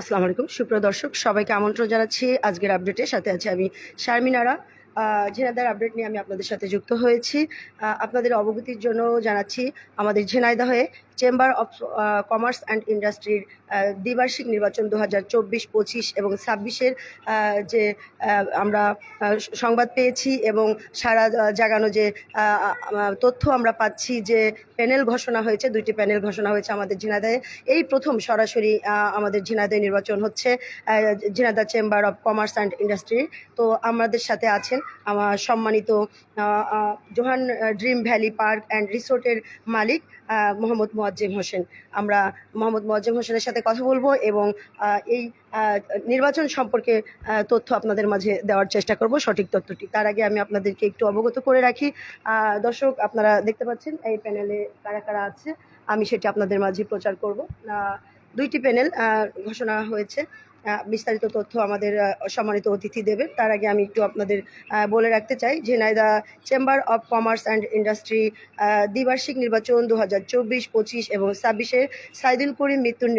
আসসালামু আলাইকুম। সুপ্রিয় দর্শক, সবাইকে আমন্ত্রণ জানাচ্ছি। আজকের আপডেটের সাথে আছে আমি শারমিনারা। ঝেনাইদার আপডেট নিয়ে আমি আপনাদের সাথে যুক্ত হয়েছি। আপনাদের অবগতির জন্য জানাচ্ছি আমাদের ঝেনাইদা হয়ে চেম্বার অফ কমার্স অ্যান্ড ইন্ডাস্ট্রির দ্বিবার্ষিক নির্বাচন দু হাজার চব্বিশ, পঁচিশ এবং ছাব্বিশের যে আমরা সংবাদ পেয়েছি এবং সারা জাগানো যে তথ্য আমরা পাচ্ছি যে প্যানেল ঘোষণা হয়েছে, দুইটি প্যানেল ঘোষণা হয়েছে আমাদের ঝিনাইদায় এই প্রথম সরাসরি আমাদের ঝিনাইদয় নির্বাচন হচ্ছে Jhenaidah chamber of commerce and industry তো আমাদের সাথে আছেন আমার সম্মানিত Johan dream valley park and রিসোর্টের মালিক মোহাম্মদ মোহাম্মদ মোয়াজ্জেম হোসেন। আমরা মোহাম্মদ মোয়াজ্জেম হোসেনের সাথে কথা বলব এবং এই নির্বাচন সম্পর্কে তথ্য আপনাদের মাঝে দেওয়ার চেষ্টা করব সঠিক তথ্যটি। তার আগে আমি আপনাদেরকে একটু অবগত করে রাখি। দর্শক, আপনারা দেখতে পাচ্ছেন, এই প্যানেলে কারা কারা আছে, আমি সেটি আপনাদের মাঝে প্রচার করব। দুইটি প্যানেল ঘোষণা হয়েছে। বিস্তারিত তথ্য আমাদের সম্মানিত অতিথি দেবে তার আগে আমি একটু আপনাদের বলে রাখতে চাই Jhenaidah chamber of commerce and industry দ্বিবার্ষিক নির্বাচন দু হাজার চব্বিশ, পঁচিশ এবং ছাব্বিশে সাইদুল করিম মৃত্যুর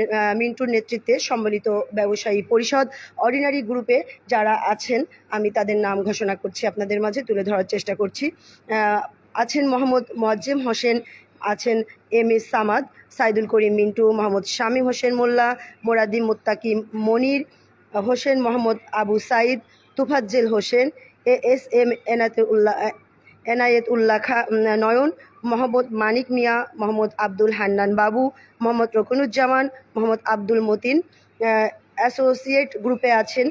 মিন্টুর নেতৃত্বে সম্মিলিত ব্যবসায়ী পরিষদ অর্ডিনারি গ্রুপে যারা আছেন, আমি তাদের নাম ঘোষণা করছি, আপনাদের মাঝে তুলে ধরার চেষ্টা করছি। আছেন মোহাম্মদ মোয়াজ্জেম হোসেন আছেন M S Samad, Saidul Karim Mintu, Mohammad Shamim Hossain Mollah, Moraddin Muttaki Monir, Hossain Mohammad Abu Sayeed, Tofazzel Hossain A S M Enayetullah Enayet Ullah Kha, Nayan, Mohammad Manik Mia, Mohammad Abdul Hannan Babu, Mohammad Rokunuzzaman, Mohammad Abdul Matin associate গ্রুপে আছেন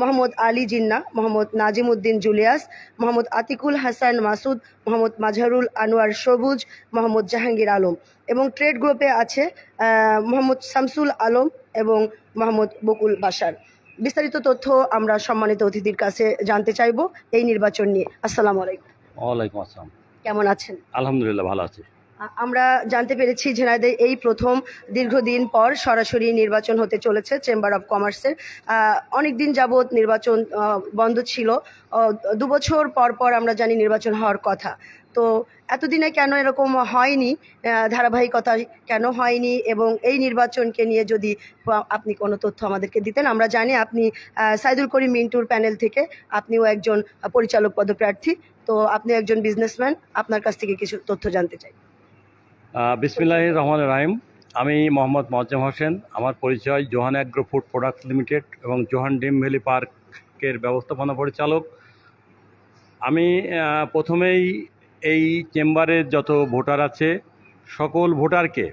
Mohammad Ali Jinnah Mohammad Nazim Uddin Julius Mohammad Atikul Hasan Masud Mohammad Mazharul Anwar Sabuj Mohammad Jahangir Alam এবং trade গ্রুপে আছে মোহাম্মদ শামসুল আলম এবং মোহাম্মদ বকুল বাসার। বিস্তারিত তথ্য আমরা সম্মানিত অতিথির কাছে জানতে চাইব এই নির্বাচন নিয়ে। আসসালামু আলাইকুম। ওয়ালাইকুম আসসালাম। কেমন আছেন? আলহামদুলিল্লাহ ভালো আছি। আমরা জানতে পেরেছি ঝিনাইদে এই প্রথম দীর্ঘদিন পর সরাসরি নির্বাচন হতে চলেছে চেম্বার অফ কমার্সের অনেক দিন যাবৎ নির্বাচন বন্ধ ছিল। আহ, দু বছর পর পর আমরা জানি নির্বাচন হওয়ার কথা। তো এতদিনে কেন এরকম হয়নি? ধারাবাহিকতা কেন হয়নি? এবং এই নির্বাচনকে নিয়ে যদি আপনি কোনো তথ্য আমাদেরকে দিতেন আমরা জানি আপনি সাইদুল করিম মিন্টুর প্যানেল থেকে আপনিও একজন পরিচালক পদপ্রার্থী। তো আপনি একজন বিজনেসম্যান আপনার কাছ থেকে কিছু তথ্য জানতে চাই। বিসমিল্লাহ রহমান রাহিম। আমি মোহাম্মদ মোয়াজ্জেম হোসেন। আমার পরিচয় Johan agro food products limited এবং জোহান ডিম ভ্যালি পার্কের ব্যবস্থাপনা পরিচালক। আমি প্রথমেই এই চেম্বারের যত ভোটার আছে, সকল ভোটারকে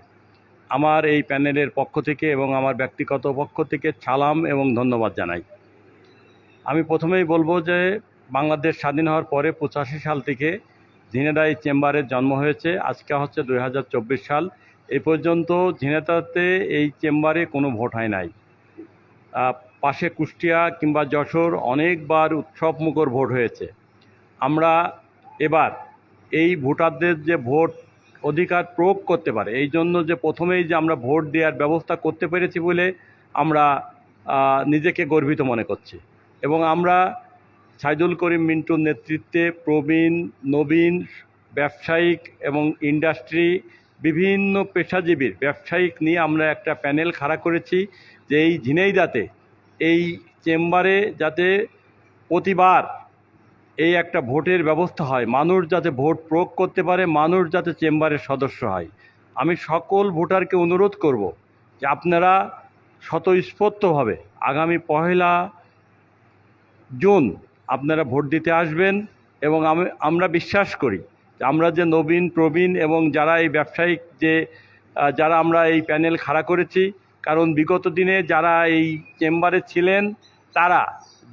আমার এই প্যানেলের পক্ষ থেকে এবং আমার ব্যক্তিগত পক্ষ থেকে সালাম এবং ধন্যবাদ জানাই। আমি প্রথমেই বলব যে, বাংলাদেশ স্বাধীন হওয়ার পরে পঁচাশি সাল থেকে ঝিনেদাই চেম্বারের জন্ম হয়েছে, আজকে হচ্ছে দু হাজার চব্বিশ সাল। এ পর্যন্ত ঝিনেদাতে এই চেম্বারে কোনো ভোট হয় নাই। পাশে কুষ্টিয়া কিংবা যশোর অনেকবার উৎসব মুখর ভোট হয়েছে। আমরা এবার এই ভোটারদের যে ভোট অধিকার প্রয়োগ করতে পারে, এই জন্য যে প্রথমেই যে আমরা ভোট দেওয়ার ব্যবস্থা করতে পেরেছি বলে আমরা নিজেকে গর্বিত মনে করছি। এবং আমরা সাইদুল করিম মিন্টুর নেতৃত্বে প্রবীণ, নবীন, ব্যবসায়িক এবং ইন্ডাস্ট্রি বিভিন্ন পেশাজীবীর, ব্যবসায়িক নিয়ে আমরা একটা প্যানেল খাড়া করেছি যে এই ঝিনাইদাতে, এই চেম্বারে যাতে প্রতিবার এই একটা ভোটের ব্যবস্থা হয়, মানুষ যাতে ভোট প্রয়োগ করতে পারে, মানুষ যাতে চেম্বারের সদস্য হয়। আমি সকল ভোটারকে অনুরোধ করব যে আপনারা স্বতঃস্ফূর্তভাবে আগামী পহেলা জুন আপনারা ভোট দিতে আসবেন এবং আমি, আমরা বিশ্বাস করি আমরা যে নবীন, প্রবীণ এবং যারা এই ব্যবসায়িক যে যারা আমরা এই প্যানেল খাড়া করেছি, কারণ বিগত দিনে যারা এই চেম্বারে ছিলেন, তারা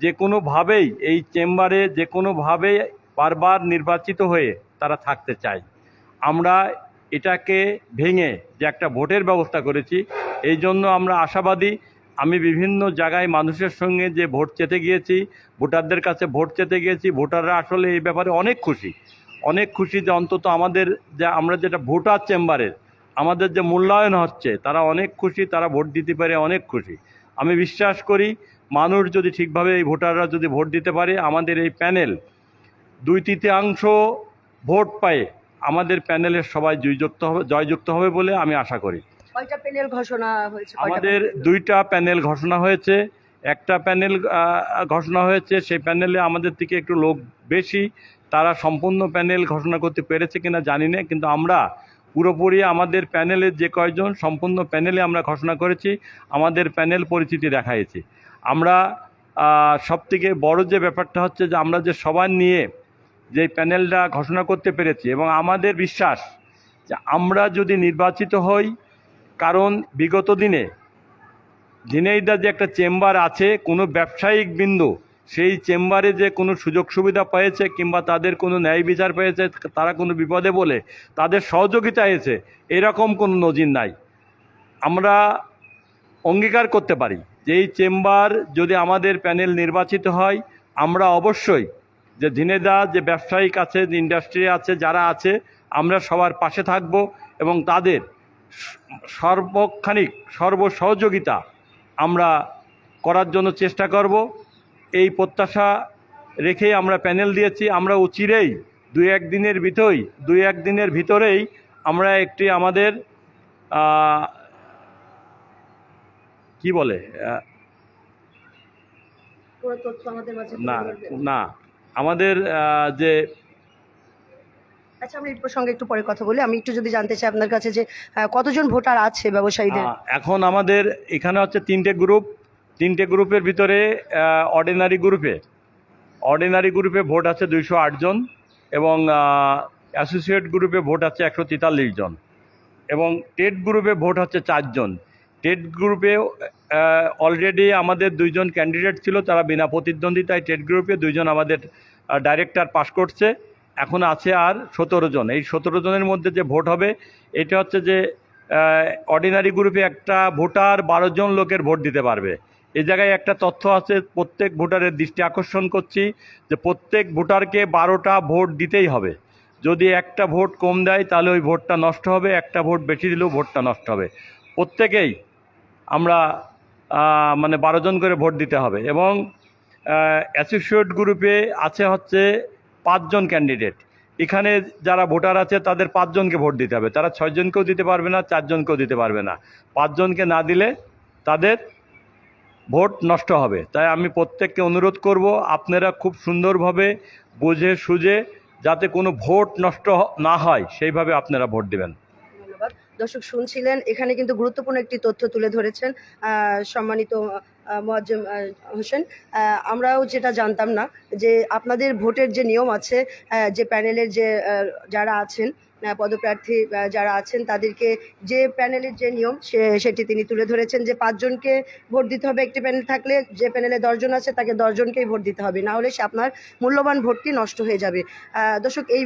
যে কোনোভাবেই এই চেম্বারে যে কোনোভাবে বারবার নির্বাচিত হয়ে তারা থাকতে চায়। আমরা এটাকে ভেঙে যে একটা ভোটের ব্যবস্থা করেছি, এই জন্য আমরা আশাবাদী আমি বিভিন্ন জায়গায় মানুষের সঙ্গে যে ভোট চেতে গিয়েছি, ভোটারদের কাছে ভোট চেতে গিয়েছি, ভোটাররা আসলে এই ব্যাপারে অনেক খুশি। অনেক খুশি যে অন্তত আমাদের যে, আমরা যেটা ভোটার চেম্বারের, আমাদের যে মূল্যায়ন হচ্ছে, তারা অনেক খুশি, তারা ভোট দিতে পারে অনেক খুশি। আমি বিশ্বাস করি, মানুষ যদি ঠিকভাবে এই ভোটাররা যদি ভোট দিতে পারে, আমাদের এই প্যানেল দুই তৃতীয়াংশ ভোট পায়ে আমাদের প্যানেলের সবাই জয়যুক্ত হবে জয়যুক্ত হবে বলে আমি আশা করি। কয়টা প্যানেল ঘোষণা হয়েছে আমাদের দুইটা প্যানেল ঘোষণা হয়েছে। একটা প্যানেল ঘোষণা হয়েছে সেই প্যানেলে আমাদের থেকে একটু লোক বেশি। তারা সম্পূর্ণ প্যানেল ঘোষণা করতে পেরেছে কিনা জানি না কিন্তু আমরা পুরোপুরি আমাদের প্যানেলের যে কয়জন সম্পূর্ণ প্যানেলে আমরা ঘোষণা করেছি আমাদের প্যানেল পরিচিতি দেখাইছি। আমরা সব থেকে বড় যে ব্যাপারটা হচ্ছে যে আমরা যে সবার নিয়ে যে প্যানেলটা ঘোষণা করতে পেরেছি এবং আমাদের বিশ্বাস যে আমরা যদি নির্বাচিত হই কারণ বিগত দিনে ঝিনাইদা যে একটা চেম্বার আছে, কোনো ব্যবসায়িক বিন্দু, সেই চেম্বারে যে কোনো সুযোগ সুবিধা পেয়েছে কিংবা তাদের কোনো ন্যায় বিচার পেয়েছে, তারা কোনো বিপদে বলে, তাদের সহযোগিতা হয়েছে, এরকম কোনো নজির নাই। আমরা অঙ্গীকার করতে পারি যে এই চেম্বার যদি আমাদের প্যানেল নির্বাচিত হয়, আমরা অবশ্যই যে ঝিনেদা যে ব্যবসায়িক আছে, যে ইন্ডাস্ট্রি আছে, যারা আছে, আমরা সবার পাশে থাকব এবং তাদের সর্বক্ষণিক সর্ব সহযোগিতা আমরা করার জন্য চেষ্টা করব। এই প্রত্যাশা রেখেই আমরা প্যানেল দিয়েছি। আমরা উচিরেই দুই এক দিনের ভিতরেই দুই এক দিনের ভিতরেই আমরা একটি আমাদের কি বলে না না আমাদের যে আচ্ছা আমরা এই প্রসঙ্গে একটু পরে কথা বলি। আমি একটু যদি জানতে চাই আপনার কাছে যে কতজন ভোটার আছে ব্যবসায়ীদের? এখন আমাদের এখানে হচ্ছে তিনটে গ্রুপ তিনটে গ্রুপের ভিতরে অর্ডিনারি গ্রুপে অর্ডিনারি গ্রুপে ভোট আছে দুইশো জন এবং অ্যাসোসিয়েট গ্রুপে ভোট আছে একশো তেতাল্লিশ জন এবং টেট গ্রুপে ভোট হচ্ছে চারজন টেট গ্রুপে অলরেডি আমাদের দুইজন ক্যান্ডিডেট ছিল, তারা বিনা প্রতিদ্বন্দ্বিতায় টেট গ্রুপে দুইজন আমাদের ডাইরেক্টর পাশ করছে। এখন আছে আর সতেরো জন। এই সতেরো জনের মধ্যে যে ভোট হবে, এটা হচ্ছে যে অর্ডিনারি গ্রুপে একটা ভোটার বারো জন লোকের ভোট দিতে পারবে। এই জায়গায় একটা তথ্য আছে, প্রত্যেক ভোটারের দৃষ্টি আকর্ষণ করছি যে প্রত্যেক ভোটারকে বারোটা ভোট দিতেই হবে। যদি একটা ভোট কম দেয়, তাহলে ওই ভোটটা নষ্ট হবে, একটা ভোট বেশি দিলেও ভোটটা নষ্ট হবে। প্রত্যেকেই আমরা মানে বারো জন করে ভোট দিতে হবে এবং অ্যাসোসিয়েট গ্রুপে আছে হচ্ছে পাঁচজন ক্যান্ডিডেট এখানে যারা ভোটার আছে, তাদের পাঁচজনকে ভোট দিতে হবে। তারা ছয়জনকেও দিতে পারবে না, চারজনকেও দিতে পারবে না। পাঁচজনকে না দিলে তাদের ভোট নষ্ট হবে। তাই আমি প্রত্যেককে অনুরোধ করব, আপনারা খুব সুন্দরভাবে বুঝে সুঝে যাতে কোনো ভোট নষ্ট না হয়, সেইভাবে আপনারা ভোট দেবেন। দর্শক শুনছিলেন, এখানে কিন্তু গুরুত্বপূর্ণ একটি তথ্য তুলে ধরেছেন সম্মানিত মোয়াজ্জম হোসেন। আমরাও যেটা জানতাম না, যে আপনাদের ভোটের যে নিয়ম আছে যে প্যানেলের যে যারা আছেন পদপ্রার্থী যারা আছেন তাদেরকে যে প্যানেলের যে নিয়ম সে সেটি তিনি তুলে ধরেছেন যে পাঁচজনকে ভোট দিতে হবে একটি প্যানেল থাকলে যে প্যানেলে দশজন আছে তাকে দশজনকেই ভোট দিতে হবে। না হলে সে আপনার মূল্যবান ভোটটি নষ্ট হয়ে যাবে। দর্শক এই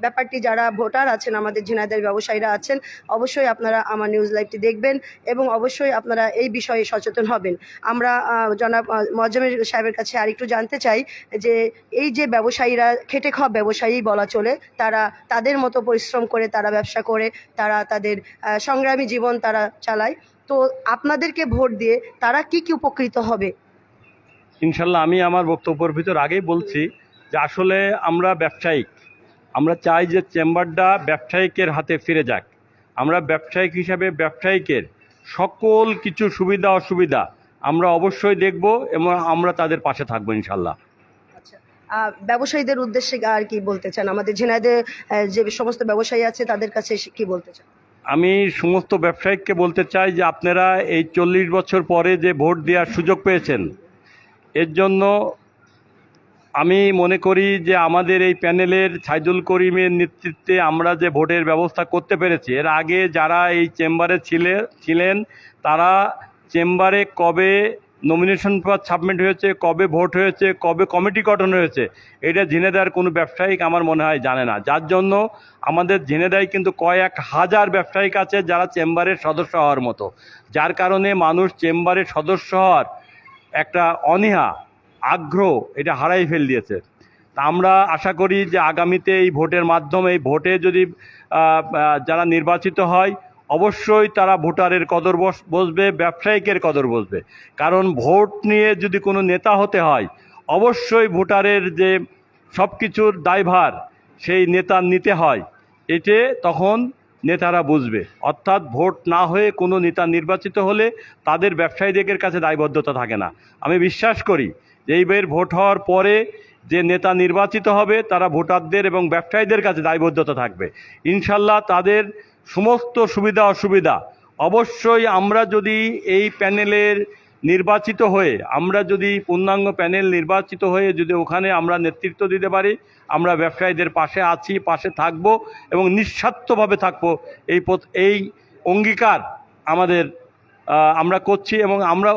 ব্যাপারটি যারা ভোটার আছেন আমাদের ঝিনাইদের ব্যবসায়ীরা আছেন অবশ্যই আপনারা আমার নিউজ লাইভটি দেখবেন এবং অবশ্যই আপনারা এই বিষয়ে সচেতন হবেন। আমরা জনাব আহ, সাহেবের কাছে আরেকটু জানতে চাই যে এই যে ব্যবসায়ীরা খেটে খাওয়া ব্যবসায়ী বলা চলে তারা তাদের মতো পরিশ্রম করে তারা ব্যবসা করে, তারা তাদের সংগ্রামী জীবন তারা চালায়। তো আপনাদেরকে ভোট দিয়ে তারা কি কি উপকৃত হবে? ইনশাল্লাহ আমি আমার বক্তব্যের ভিতর আগেই বলছি যে আসলে আমরা ব্যবসায়িক। আমরা চাই যে চেম্বারটা ব্যবসায়িকের হাতে ফিরে যাক। আমরা ব্যবসায়িক হিসাবে ব্যবসায়িকের সকল কিছু সুবিধা, অসুবিধা আমরা অবশ্যই দেখব এবং আমরা তাদের পাশে থাকব ইনশাল্লাহ। ব্যবসায়ীদের উদ্দেশ্যে আর কি বলতে চান? আমাদের ঝিনাইদের যে সমস্ত ব্যবসায়ী আছে, তাদের কাছে কি বলতে চান? আমি সমস্ত ব্যবসায়িককে বলতে চাই যে আপনারা এই চল্লিশ বছর পরে যে ভোট দেওয়ার সুযোগ পেয়েছেন, এর জন্য আমি মনে করি যে আমাদের এই প্যানেলের সাইদুল করিমের নেতৃত্বে আমরা যে ভোটের ব্যবস্থা করতে পেরেছি, এর আগে যারা এই চেম্বারে ছিলে, ছিলেন, তারা চেম্বারে কবে নমিনেশন সাবমিট হয়েছে, কবে ভোট হয়েছে, কবে কমিটি গঠন হয়েছে, এটা জেনে ঝিনেদার কোনো ব্যবসায়িক আমার মনে হয় জানে না। যার জন্য আমাদের ঝিনেদায় কিন্তু কয়েক হাজার ব্যবসায়িক আছে যারা চেম্বারের সদস্য হওয়ার মতো। যার কারণে মানুষ চেম্বারের সদস্য হওয়ার একটা অনীহা, আগ্রহ, এটা হারাই ফেল দিয়েছে। তা আমরা আশা করি যে আগামীতে এই ভোটের মাধ্যমে, এই ভোটে যদি যারা নির্বাচিত হয় অবশ্যই তারা ভোটারের কদর বস- বসবে, ব্যবসায়িকের কদর বসবে। কারণ ভোট নিয়ে যদি কোনো নেতা হতে হয়, অবশ্যই ভোটারের যে সব কিছুর দায়ভার সেই নেতা নিতে হয়, এতে তখন নেতারা বুঝবে। অর্থাৎ ভোট না হয়ে কোনো নেতা নির্বাচিত হলে তাদের ব্যবসায়ীদের কাছে দায়বদ্ধতা থাকে না। আমি বিশ্বাস করি যে এইবার ভোট হওয়ার পরে যে নেতা নির্বাচিত হবে, তারা ভোটারদের এবং ব্যবসায়ীদের কাছে দায়বদ্ধতা থাকবে। ইনশাল্লাহ তাদের সমস্ত সুবিধা অসুবিধা। অবশ্যই আমরা যদি এই প্যানেলের নির্বাচিত হয়ে আমরা যদি পূর্ণাঙ্গ প্যানেল নির্বাচিত হয়ে যদি ওখানে আমরা নেতৃত্ব দিতে পারি আমরা ব্যবসায়ীদের পাশে আছি পাশে থাকব এবং নিঃস্বার্থভাবে থাকব। এই এই অঙ্গীকার আমাদের আমরা করছি এবং আমরা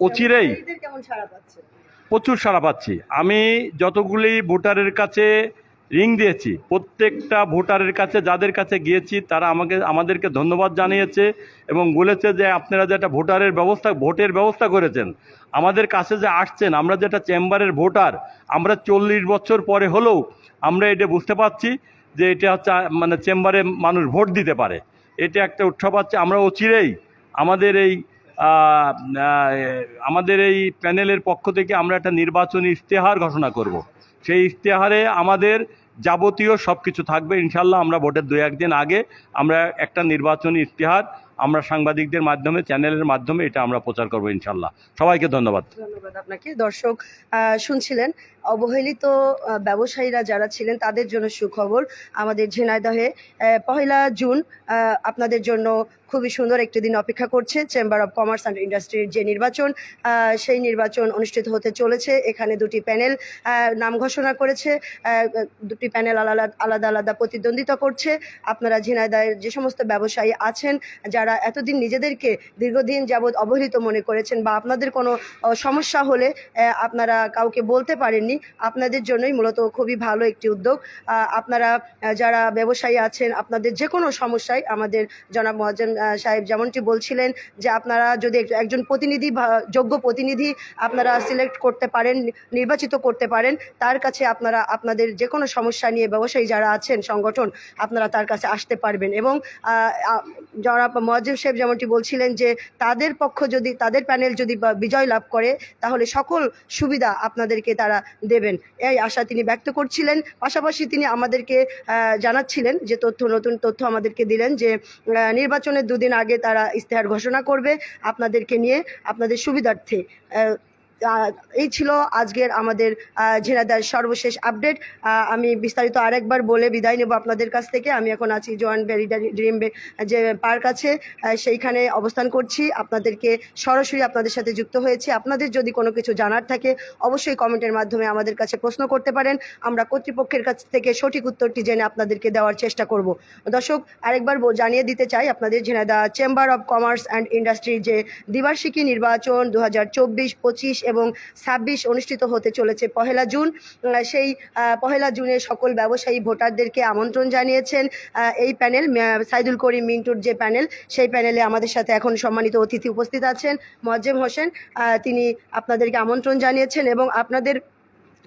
অচিরেই প্রচুর সাড়া পাচ্ছি। আমি যতগুলি ভোটারের কাছে রিং দিয়েছি প্রত্যেকটা ভোটারের কাছে, যাদের কাছে গিয়েছি, তারা আমাকে, আমাদেরকে ধন্যবাদ জানিয়েছে এবং বলেছে যে আপনারা যেটা ভোটারের ব্যবস্থা, ভোটের ব্যবস্থা করেছেন, আমাদের কাছে যে আসছেন, আমরা যেটা চেম্বারের ভোটার, আমরা চল্লিশ বছর পরে হলেও আমরা এটা বুঝতে পারছি যে এটা হচ্ছে মানে চেম্বারে মানুষ ভোট দিতে পারে এটা একটা উৎসব আছে, আমরা অচিরেই আমাদের এই আমাদের এই প্যানেলের পক্ষ থেকে আমরা একটা নির্বাচনী ইশতেহার ঘোষণা করব। সেই ইশতেহারে আমাদের যাবতীয় সব কিছু থাকবে। ইনশাল্লাহ আমরা ভোটের দু, একদিন আগে আমরা একটা নির্বাচনী ইশতেহার আমরা সাংবাদিকদের মাধ্যমে, চ্যানেলের মাধ্যমে এটা আমরা প্রচার করব ইনশাল্লাহ সবাইকে ধন্যবাদ। ধন্যবাদ আপনাকে। দর্শক শুনছিলেন, অবহেলিত ব্যবসায়ীরা যারা ছিলেন তাদের জন্য সুখবর। আমাদের ঝিনাইদহে পহেলা জুন আপনাদের জন্য খুবই সুন্দর একটি দিন অপেক্ষা করছে চেম্বার অফ কমার্স অ্যান্ড ইন্ডাস্ট্রির যে নির্বাচন সেই নির্বাচন অনুষ্ঠিত হতে চলেছে। এখানে দুটি প্যানেল নাম ঘোষণা করেছে দুটি প্যানেল আলাদা আলাদা আলাদা প্রতিদ্বন্দ্বিতা করছে। আপনারা ঝিনাইদহের যে সমস্ত ব্যবসায়ী আছেন, যারা এতদিন নিজেদেরকে দীর্ঘদিন যাবৎ অবহেলিত মনে করেছেন বা আপনাদের কোনো সমস্যা হলে আপনারা কাউকে বলতে পারেননি, আপনাদের জন্যই মূলত খুবই ভালো একটি উদ্যোগ। আপনারা যারা ব্যবসায়ী আছেন, আপনাদের যে কোনো সমস্যায় আমাদের জনাব মহাজন সাহেব যেমনটি বলছিলেন যে আপনারা যদি একজন প্রতিনিধি যোগ্য প্রতিনিধি আপনারা সিলেক্ট করতে পারেন নির্বাচিত করতে পারেন তার কাছে আপনারা আপনাদের যে কোনো সমস্যা নিয়ে ব্যবসায়ী যারা আছেন সংগঠন আপনারা তার কাছে আসতে পারবেন। এবং আহ, মহাজিব সাহেব যেমনটি বলছিলেন যে তাদের পক্ষ যদি তাদের প্যানেল যদি বিজয় লাভ করে তাহলে সকল সুবিধা আপনাদেরকে তারা দেবেন। এই আশা তিনি ব্যক্ত করছিলেন। পাশাপাশি তিনি আমাদেরকে জানাচ্ছিলেন যে তথ্য নতুন তথ্য আমাদেরকে দিলেন যে নির্বাচনের দুদিন আগে তারা ইশতেহার ঘোষণা করবে আপনাদেরকে নিয়ে আপনাদের সুবিধার্থে। এই ছিল আজকের আমাদের আহ, ঝিনাইদহের সর্বশেষ আপডেট আমি বিস্তারিত আরেকবার বলে বিদায় নেব আপনাদের কাছ থেকে। আমি এখন আছি জোয়ান ভ্যালি ড্রিম যে পার্ক আছে সেইখানে অবস্থান করছি। আপনাদেরকে সরাসরি আপনাদের সাথে যুক্ত হয়েছে। আপনাদের যদি কোনো কিছু জানার থাকে অবশ্যই কমেন্টের মাধ্যমে আমাদের কাছে প্রশ্ন করতে পারেন। আমরা কর্তৃপক্ষের কাছ থেকে সঠিক উত্তরটি জেনে আপনাদেরকে দেওয়ার চেষ্টা করব। দর্শক আরেকবার জানিয়ে দিতে চাই আপনাদের Jhenaidah chamber of commerce and industry যে দ্বিবার্ষিকী নির্বাচন দু হাজার চব্বিশ পঁচিশ এবং ছাব্বিশ অনুষ্ঠিত হতে চলেছে পহেলা জুন। সেই পহেলা জুনে সকল ব্যবসায়ী ভোটারদেরকে আমন্ত্রণ জানিয়েছেন। এই প্যানেল সাইদুল করিম মিন্টুর যে প্যানেল, সেই প্যানেলে আমাদের সাথে এখন সম্মানিত অতিথি উপস্থিত আছেন মোয়াজ্জেম হোসেন। তিনি আপনাদেরকে আমন্ত্রণ জানিয়েছেন এবং আপনাদের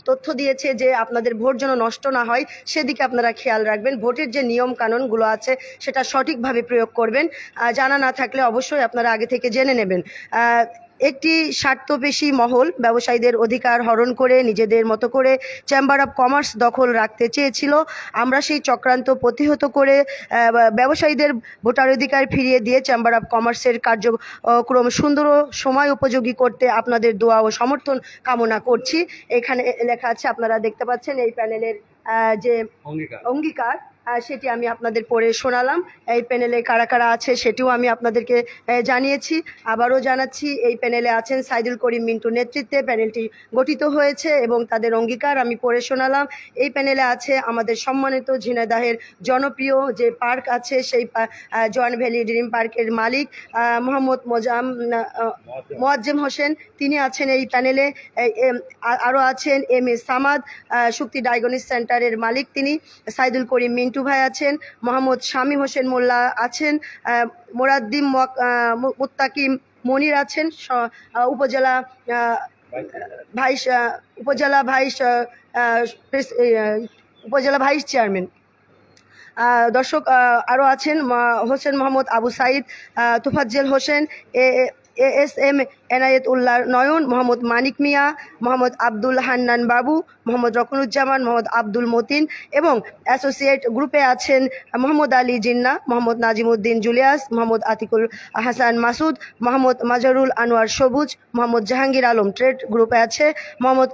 তথ্য দিয়েছে যে আপনাদের ভোট যেন নষ্ট না হয়, সেদিকে আপনারা খেয়াল রাখবেন। ভোটের যে নিয়ম কানুনগুলো আছে, সেটা সঠিকভাবে প্রয়োগ করবেন। জানা না থাকলে অবশ্যই আপনারা আগে থেকে জেনে নেবেন। একটি স্বার্থপেশী মহল ব্যবসায়ীদের অধিকার হরণ করে নিজেদের মতো করে চেম্বার অফ কমার্স দখল রাখতে চেয়েছিল। আমরা সেই চক্রান্ত প্রতিহত করে ব্যবসায়ীদের ভোটার অধিকার ফিরিয়ে দিয়ে চেম্বার অফ কমার্সের কার্যক্রম সুন্দর ও সময় উপযোগী করতে আপনাদের দোয়া ও সমর্থন কামনা করছি। এখানে লেখা আছে আপনারা দেখতে পাচ্ছেন এই প্যানেলের যে অঙ্গীকার। সেটি আমি আপনাদের পড়ে শোনালাম। এই প্যানেলে কারা কারা আছে সেটিও আমি আপনাদেরকে জানিয়েছি। আবারও জানাচ্ছি এই প্যানেলে আছেন সাইদুল করিম মিন্টু নেতৃত্বে প্যানেলটি গঠিত হয়েছে এবং তাদের অঙ্গীকার আমি পড়ে শোনালাম। এই প্যানেলে আছে আমাদের সম্মানিত ঝিনাইদাহের জনপ্রিয় যে পার্ক আছে সেই পা- আহ, জোয়ান ভ্যালি ড্রিম পার্কের মালিক মোহাম্মদ মোজাম মোয়াজ্জেম হোসেন। তিনি আছেন এই প্যানেলে আরও আছেন M A Samad Shakti diagnostic সেন্টারের মালিক তিনি। সাইদুল করিম মিন্টু ভাই আছেন মোহাম্মদ শামী হোসেন মোল্লা আছেন মোরাদ্দিম আহ, মনির আছেন উপজেলা ভাইস উপজেলা ভাইস উপজেলা ভাইস চেয়ারম্যান। দর্শক আরও আছেন Hossain Mohammad Abu Sayeed Tofazzel Hossain A A- S M Enayet Ullah Noyon, Mohammad Manik Mia, Mohammad Abdul Hannan Babu, Mohammad Roknuzzaman, Mohammad Abdul Matin এবং অ্যাসোসিয়েট গ্রুপে আছেন মোহাম্মদ আলী জিন্না, মোহাম্মদ নাজিমুদ্দিন জুলিয়াস, মোহাম্মদ আতিকুল হাসান মাসুদ, মোহাম্মদ মাজারুল আনোয়ার সবুজ, মোহাম্মদ জাহাঙ্গীর আলম ট্রেড গ্রুপে আছে, মোহাম্মদ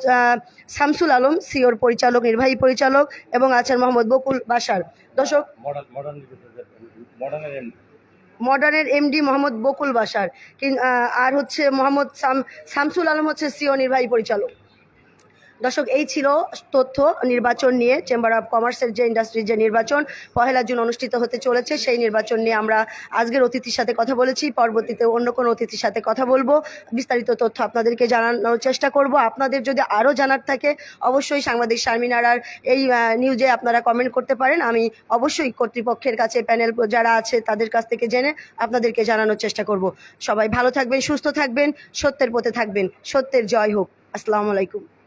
শামসুল আলম সিওর পরিচালক, নির্বাহী পরিচালক এবং আছেন মোহাম্মদ বকুল বাসার। দর্শক মডার্নের এমডি মোহাম্মদ বকুল বাসার। আর হচ্ছে মোহাম্মদ শামসুল আলম হচ্ছে সিও নির্বাহী পরিচালক। দর্শক, এই ছিল তথ্য নির্বাচন নিয়ে চেম্বার অফ কমার্সের যে ইন্ডাস্ট্রির যে নির্বাচন, পহেলা জুন অনুষ্ঠিত হতে চলেছে, সেই নির্বাচন নিয়ে আমরা আজকের অতিথির সাথে কথা বলেছি। পরবর্তীতে অন্য কোনো অতিথির সাথে কথা বলব। বিস্তারিত তথ্য আপনাদেরকে জানানোর চেষ্টা করব। আপনাদের যদি আরও জানার থাকে, অবশ্যই সাংবাদিক শারমিনারার এই নিউজে আপনারা কমেন্ট করতে পারেন। আমি অবশ্যই কর্তৃপক্ষের কাছে প্যানেল যারা আছে, তাদের কাছ থেকে জেনে আপনাদেরকে জানানোর চেষ্টা করব। সবাই ভালো থাকবেন, সুস্থ থাকবেন, সত্যের পথে থাকবেন। সত্যের জয় হোক। আসসালামু আলাইকুম।